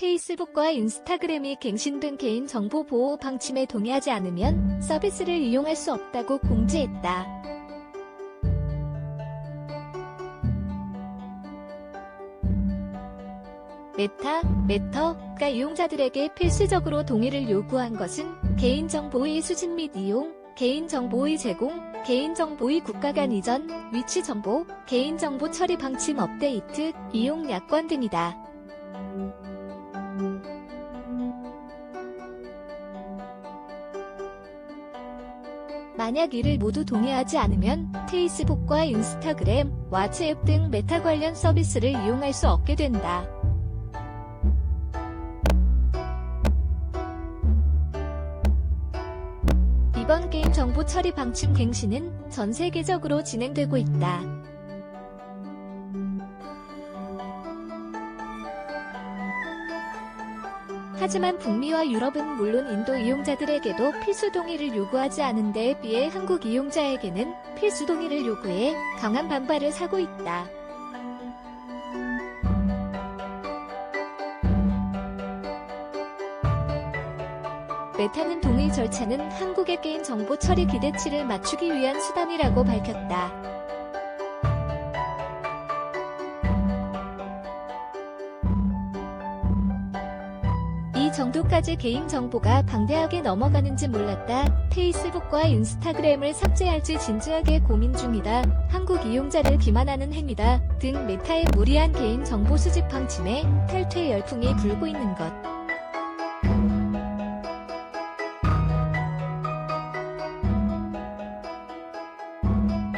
페이스북과 인스타그램이 갱신된 개인정보 보호 방침에 동의하지 않으면 서비스를 이용할 수 없다고 공지했다. 메타, 메터가 이용자들에게 필수적으로 동의를 요구한 것은 개인정보의 수집 및 이용, 개인정보의 제공, 개인정보의 국가 간 이전, 위치 정보, 개인정보 처리 방침 업데이트, 이용 약관 등이다. 만약 이를 모두 동의하지 않으면 페이스북과 인스타그램, 왓츠앱 등 메타 관련 서비스를 이용할 수 없게 된다. 이번 게임 정보 처리 방침 갱신은 전 세계적으로 진행되고 있다. 하지만 북미와 유럽은 물론 인도 이용자들에게도 필수 동의를 요구하지 않은 데에 비해 한국 이용자에게는 필수 동의를 요구해 강한 반발을 사고 있다. 메타는 동의 절차는 한국의 게임 정보 처리 기대치를 맞추기 위한 수단이라고 밝혔다. 이 정도까지 개인 정보가 방대하게 넘어가는지 몰랐다. 페이스북과 인스타그램을 삭제할지 진지하게 고민 중이다. 한국 이용자를 기만하는 행위다. 등 메타의 무리한 개인 정보 수집 방침에 탈퇴 열풍이 불고 있는 것.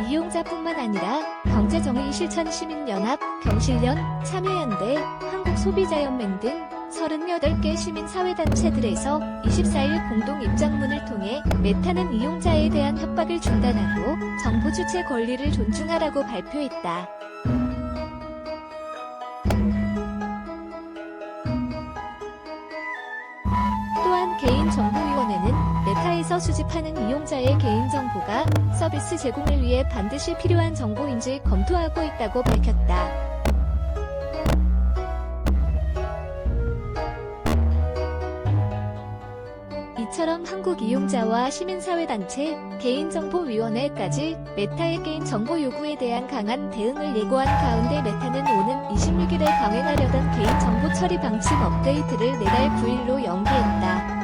이용자뿐만 아니라 경제정의 실천 시민연합, 경실련, 참여연대, 한국소비자연맹 등 38개 시민사회단체들에서 24일 공동 입장문을 통해 메타는 이용자에 대한 협박을 중단하고 정보 주체 권리를 존중하라고 발표했다. 또한 개인정보위원회는 메타에서 수집하는 이용자의 개인정보가 서비스 제공을 위해 반드시 필요한 정보인지 검토하고 있다고 밝혔다. 이처럼 한국 이용자와 시민사회단체, 개인정보위원회까지 메타의 개인 정보 요구에 대한 강한 대응을 예고한 가운데 메타는 오는 26일에 강행하려던 개인정보 처리 방침 업데이트를 내달 9일로 연기했다.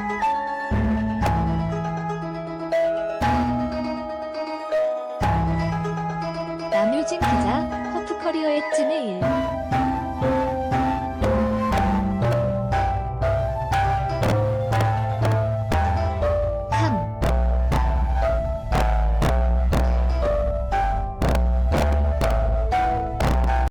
남유진 기자, 허프커리어의 찐의 일